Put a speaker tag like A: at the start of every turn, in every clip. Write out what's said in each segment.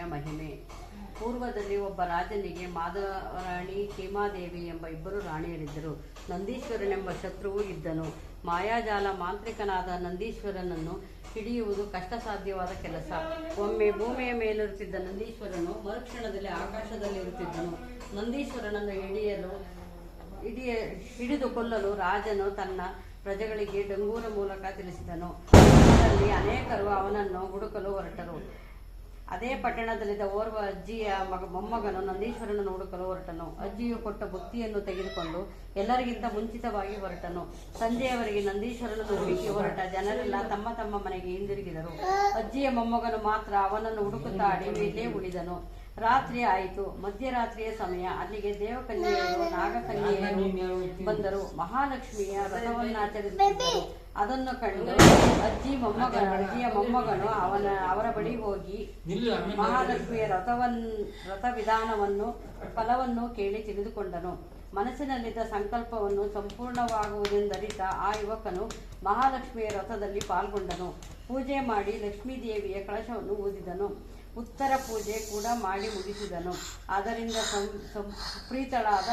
A: ಮಹಾಲಕ್ಷ್ಮಿಯ ಮಹಿಮೆ. ಪೂರ್ವದಲ್ಲಿ ಒಬ್ಬ ರಾಜನಿಗೆ ಮಾದರಾಣಿ ಹೇಮಾದೇವಿ ಎಂಬ ಇಬ್ಬರು ರಾಣಿಯರಿದ್ದರು. ನಂದೀಶ್ವರನೆಂಬ ಶತ್ರುವು ಇದ್ದನು. ಮಾಯಾಜಾಲ ಮಾಂತ್ರಿಕನಾದ ನಂದೀಶ್ವರನನ್ನು ಹಿಡಿಯುವುದು ಕಷ್ಟ ಸಾಧ್ಯವಾದ ಕೆಲಸ. ಒಮ್ಮೆ ಭೂಮಿಯ ಮೇಲಿರುತ್ತಿದ್ದ ನಂದೀಶ್ವರನು ಮರುಕ್ಷಣದಲ್ಲಿ ಆಕಾಶದಲ್ಲಿರುತ್ತಿದ್ದನು. ನಂದೀಶ್ವರನನ್ನು ಹಿಡಿಯಲು, ಹಿಡಿಯ ಹಿಡಿದು ಕೊಲ್ಲಲು ರಾಜನು ತನ್ನ ಪ್ರಜೆಗಳಿಗೆ ಡಂಗೂರ ಮೂಲಕ ತಿಳಿಸಿದನು. ಅದರಲ್ಲಿ ಅನೇಕರು ಅವನನ್ನು ಹುಡುಕಲು ಹೊರಟರು. ಅದೇ ಪಟ್ಟಣದಲ್ಲಿದ್ದ ಓರ್ವ ಅಜ್ಜಿಯ ಮಗ ಮೊಮ್ಮಗನು ನಂದೀಶ್ವರನನ್ನು ಹುಡುಕಲು ಹೊರಟನು. ಅಜ್ಜಿಯು ಕೊಟ್ಟ ಬುತ್ತಿಯನ್ನು ತೆಗೆದುಕೊಂಡು ಎಲ್ಲರಿಗಿಂತ ಮುಂಚಿತವಾಗಿ ಹೊರಟನು. ಸಂಜೆಯವರೆಗೆ ನಂದೀಶ್ವರನನ್ನು ಹುಡುಕಿ ಹೊರಟ ಜನರೆಲ್ಲ ತಮ್ಮ ತಮ್ಮ ಮನೆಗೆ ಹಿಂದಿರುಗಿದರು. ಅಜ್ಜಿಯ ಮೊಮ್ಮಗನು ಮಾತ್ರ ಅವನನ್ನು ಹುಡುಕುತ್ತಾ ಅಡವಿಯಲ್ಲೇ ಉಳಿದನು. ರಾತ್ರಿ ಆಯಿತು. ಮಧ್ಯರಾತ್ರಿಯ ಸಮಯ. ಅಲ್ಲಿಗೆ ದೇವಕನ್ಯೆಯರು, ನಾಗಕನ್ಯೆಯರು ಬಂದರು. ಮಹಾಲಕ್ಷ್ಮಿಯ ವ್ರತವನ್ನಾಚರಿಸಿದರು ಅದನ್ನು ಕಂಡು ಅಜ್ಜಿ ಮೊಮ್ಮಗನು ಅಜ್ಜಿಯ ಮೊಮ್ಮಗನು ಅವನ, ಅವರ ಬಳಿ ಹೋಗಿ ಮಹಾಲಕ್ಷ್ಮಿಯ ರಥವನ್ ರಥ ವಿಧಾನವನ್ನು ಫಲವನ್ನು ಕೇಳಿ ತಿಳಿದುಕೊಂಡನು. ಮನಸ್ಸಿನಲ್ಲಿದ್ದ ಸಂಕಲ್ಪವನ್ನು ಸಂಪೂರ್ಣವಾಗುವುದೆಂದರಿತ ಆ ಯುವಕನು ಮಹಾಲಕ್ಷ್ಮಿಯ ರಥದಲ್ಲಿ ಪಾಲ್ಗೊಂಡನು. ಪೂಜೆ ಮಾಡಿ ಲಕ್ಷ್ಮೀದೇವಿಯ ಕಳಶವನ್ನು ಊದಿದನು. ಉತ್ತರ ಪೂಜೆ ಕೂಡ ಮಾಡಿ ಮುಗಿಸಿದನು. ಆದ್ದರಿಂದ ಪ್ರೀತಳಾದ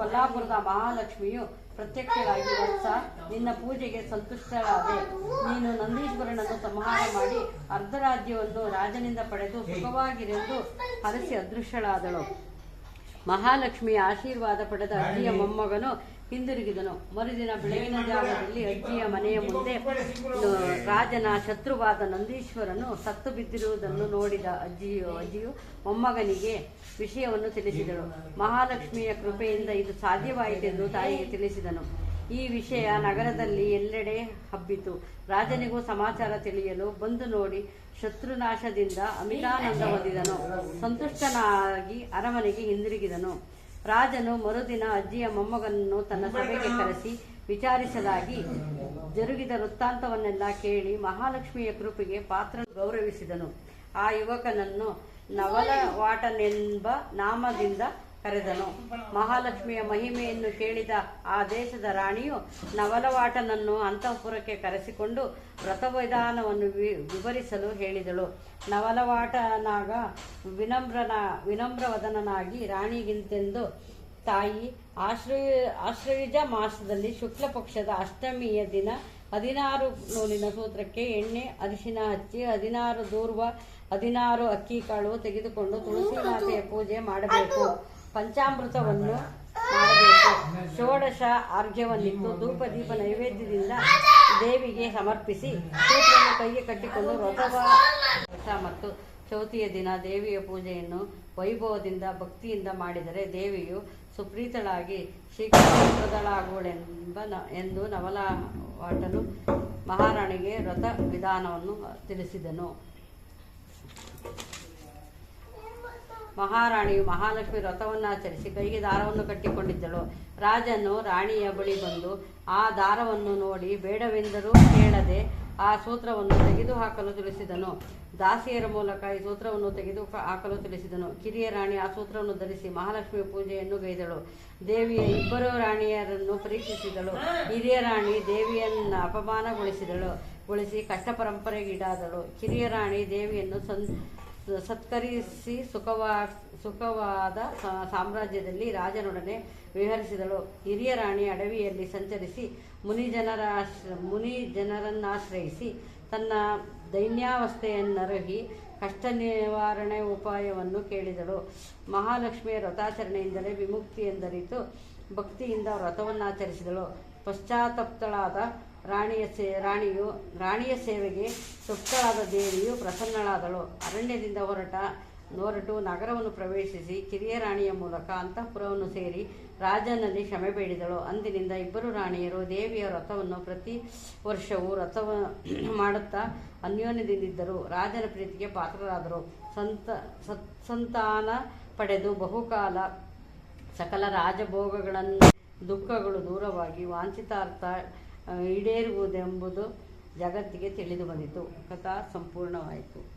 A: ಕೊಲ್ಲಾಪುರದ ಮಹಾಲಕ್ಷ್ಮಿಯು ಪ್ರತ್ಯಕ್ಷರಾಗಿ ವತ್ಸ ನಿನ್ನ ಪೂಜೆಗೆ ಸಂತುಷ್ಟಳಾದೆ. ನೀನು ನಂದೀಶ್ವರನನ್ನು ಸಂಹಾರ ಮಾಡಿ ಅರ್ಧರಾಜ್ಯವನ್ನು ರಾಜನಿಂದ ಪಡೆದು ಸುಖವಾಗಿರೆಂದು ಹರಸಿ ಅದೃಶ್ಯಳಾದಳು ಮಹಾಲಕ್ಷ್ಮಿಯ ಆಶೀರ್ವಾದ ಪಡೆದ ಅಜ್ಜಿಯ ಮೊಮ್ಮಗನು ಹಿಂದಿರುಗಿದನು. ಮರುದಿನ ಬೆಳಗಿನ ಜಾವದಲ್ಲಿ ಅಜ್ಜಿಯ ಮನೆಯ ಮುಂದೆ ರಾಜನ ಶತ್ರುವಾದ ನಂದೀಶ್ವರನು ಸತ್ತು ಬಿದ್ದಿರುವುದನ್ನು ನೋಡಿದ ಅಜ್ಜಿಯು ಅಜ್ಜಿಯು ಮೊಮ್ಮಗನಿಗೆ ವಿಷಯವನ್ನು ತಿಳಿಸಿದಳು. ಮಹಾಲಕ್ಷ್ಮಿಯ ಕೃಪೆಯಿಂದ ಇದು ಸಾಧ್ಯವಾಯಿತೆಂದು ತಾಯಿಗೆ ತಿಳಿಸಿದನು. ಈ ವಿಷಯ ನಗರದಲ್ಲಿ ಎಲ್ಲೆಡೆ ಹಬ್ಬಿತು. ರಾಜನಿಗೂ ಸಮಾಚಾರ ತಿಳಿಯಲು ಬಂದು ನೋಡಿ ಶತ್ರುನಾಶದಿಂದ ಅಮಿತಾನಂದ ಹೊಂದಿದನು. ಸಂತುಷ್ಟನಾಗಿ ಅರಮನೆಗೆ ಹಿಂದಿರುಗಿದನು. ರಾಜನು ಮರುದಿನ ಅಜ್ಜಿಯ ಮೊಮ್ಮಗನನ್ನು ತನ್ನ ಸಭೆಗೆ ಕರೆಸಿ ವಿಚಾರಿಸಲಾಗಿ ಜರುಗಿದ ವೃತ್ತಾಂತವನ್ನೆಲ್ಲ ಕೇಳಿ ಮಹಾಲಕ್ಷ್ಮಿಯ ಕೃಪೆಗೆ ಪಾತ್ರ ಗೌರವಿಸಿದನು. ಆ ಯುವಕನನ್ನು ನವಲವಾಟನೆಂಬ ನಾಮದಿಂದ ಕರೆದನು. ಮಹಾಲಕ್ಷ್ಮಿಯ ಮಹಿಮೆಯನ್ನು ಕೇಳಿದ ಆ ದೇಶದ ರಾಣಿಯು ನವಲವಾಟನನ್ನು ಅಂತಃಪುರಕ್ಕೆ ಕರೆಸಿಕೊಂಡು ವ್ರತವಿಧಾನವನ್ನು ವಿವರಿಸಲು ಹೇಳಿದಳು. ನವಲವಾಟನಾಗ ವಿನಮ್ರನ, ವಿನಮ್ರವದನನಾಗಿ ರಾಣಿಗಿಂತೆಂದು ತಾಯಿ ಆಶ್ರಯ, ಆಶ್ರಯುಜ ಮಾಸದಲ್ಲಿ ಶುಕ್ಲ ಪಕ್ಷದ ಅಷ್ಟಮಿಯ ದಿನ ಹದಿನಾರು ನೂಲಿನ ಸೂತ್ರಕ್ಕೆ ಎಣ್ಣೆ, ಅರಿಶಿನ ಹಚ್ಚಿ ಹದಿನಾರು ದೂರ್ವ, ಹದಿನಾರು ಅಕ್ಕಿ ಕಾಳು ತೆಗೆದುಕೊಂಡು ತುಳಸಿ ಮಾತೆಯ ಪೂಜೆ ಮಾಡಬೇಕು. ಪಂಚಾಮೃತವನ್ನು ಮಾಡಬೇಕು. ಷೋಡಶ ಅರ್ಘ್ಯವನ್ನಿಟ್ಟು ಧೂಪ ದೀಪ ನೈವೇದ್ಯದಿಂದ ದೇವಿಗೆ ಸಮರ್ಪಿಸಿ ಸೂತ್ರವನ್ನು ಕೈಗೆ ಕಟ್ಟಿಕೊಂಡು ವ್ರತವ ಮತ್ತು ಚೌತಿಯ ದಿನ ದೇವಿಯ ಪೂಜೆಯನ್ನು ವೈಭವದಿಂದ ಭಕ್ತಿಯಿಂದ ಮಾಡಿದರೆ ದೇವಿಯು ಸುಪ್ರೀತಳಾಗಿ ಶೀಘ್ರದಳಾಗುವಳೆಂಬ ಎಂದು ನವಲವಾಟನು ಮಹಾರಾಣಿಗೆ ರಥ ವಿಧಾನವನ್ನು ತಿಳಿಸಿದನು. ಮಹಾರಾಣಿಯು ಮಹಾಲಕ್ಷ್ಮಿ ವ್ರತವನ್ನಾಚರಿಸಿ ಕೈಗೆ ದಾರವನ್ನು ಕಟ್ಟಿಕೊಂಡಿದ್ದಳು. ರಾಜನು ರಾಣಿಯ ಬಳಿ ಬಂದು, ಆ ದಾರವನ್ನು ನೋಡಿ ಬೇಡವೆಂದರೂ ಕೇಳದೆ ಆ ಸೂತ್ರವನ್ನು ತೆಗೆದುಹಾಕಲು ತಿಳಿಸಿದನು. ದಾಸಿಯರ ಮೂಲಕ ಈ ಸೂತ್ರವನ್ನು ತೆಗೆದು ಹಾಕಲು ತಿಳಿಸಿದನು. ಕಿರಿಯ ರಾಣಿ ಆ ಸೂತ್ರವನ್ನು ಧರಿಸಿ ಮಹಾಲಕ್ಷ್ಮಿ ಪೂಜೆಯನ್ನು ಗೈದಳು. ದೇವಿಯ ಇಬ್ಬರು ರಾಣಿಯರನ್ನು ಪರೀಕ್ಷಿಸಿದಳು ಹಿರಿಯ ರಾಣಿ ದೇವಿಯನ್ನು ಅಪಮಾನಗೊಳಿಸಿದಳು. ಗೊಳಿಸಿ ಕಷ್ಟ ಪರಂಪರೆಗೀಡಾದಳು ಕಿರಿಯ ರಾಣಿ ದೇವಿಯನ್ನು ಸಂ ಸತ್ಕರಿಸಿ ಸುಖವಾ ಸುಖವಾದ ಸಾಮ್ರಾಜ್ಯದಲ್ಲಿ ರಾಜನೊಡನೆ ವಿಹರಿಸಿದಳು ಹಿರಿಯ ರಾಣಿ ಅಡವಿಯಲ್ಲಿ ಸಂಚರಿಸಿ ಮುನಿ ಜನರ ಆಶ್ರ- ಮುನಿ ಜನರನ್ನಾಶ್ರಯಿಸಿ ತನ್ನ ದೈನ್ಯಾವಸ್ಥೆಯನ್ನರಹಿ ಕಷ್ಟ ನಿವಾರಣೆ ಉಪಾಯವನ್ನು ಕೇಳಿದಳು. ಮಹಾಲಕ್ಷ್ಮಿಯ ವ್ರತಾಚರಣೆಯಿಂದಲೇ ವಿಮುಕ್ತಿ ಎಂದರಿತು ಭಕ್ತಿಯಿಂದ ವ್ರತವನ್ನಾಚರಿಸಿದಳು ಪಶ್ಚಾತ್ತಪ್ತಳಾದ ರಾಣಿಯ ಸೇ, ರಾಣಿಯು, ರಾಣಿಯ ಸೇವೆಗೆ ತೃಪ್ತಳಾದ ದೇವಿಯು ಪ್ರಸನ್ನಳಾದಳು. ಅರಣ್ಯದಿಂದ ಹೊರಟ ನೋರಟು ನಗರವನ್ನು ಪ್ರವೇಶಿಸಿ ಕಿರಿಯ ರಾಣಿಯ ಮೂಲಕ ಅಂತಃಪುರವನ್ನು ಸೇರಿ ರಾಜನಲ್ಲಿ ಕ್ಷಮೆ ಬೇಡಿದಳು. ಅಂದಿನಿಂದ ಇಬ್ಬರು ರಾಣಿಯರು ದೇವಿಯ ರಥವನ್ನು ಪ್ರತಿ ವರ್ಷವೂ ವ್ರತವ ಮಾಡುತ್ತಾ ಅನ್ಯೋನ್ಯದಿಂದಿದ್ದರು. ರಾಜನ ಪ್ರೀತಿಗೆ ಪಾತ್ರರಾದರು. ಸಂತ ಸತ್ಸಂತಾನ ಪಡೆದು ಬಹುಕಾಲ ಸಕಲ ರಾಜಭೋಗಗಳನ್ನು, ದುಃಖಗಳು ದೂರವಾಗಿ, ವಾಂಛಿತಾರ್ಥ ಈಡೇರುವುದೆಂಬುದು ಜಗತ್ತಿಗೆ ತಿಳಿದು ಬಂದಿತು. ಕಥಾ ಸಂಪೂರ್ಣವಾಯಿತು.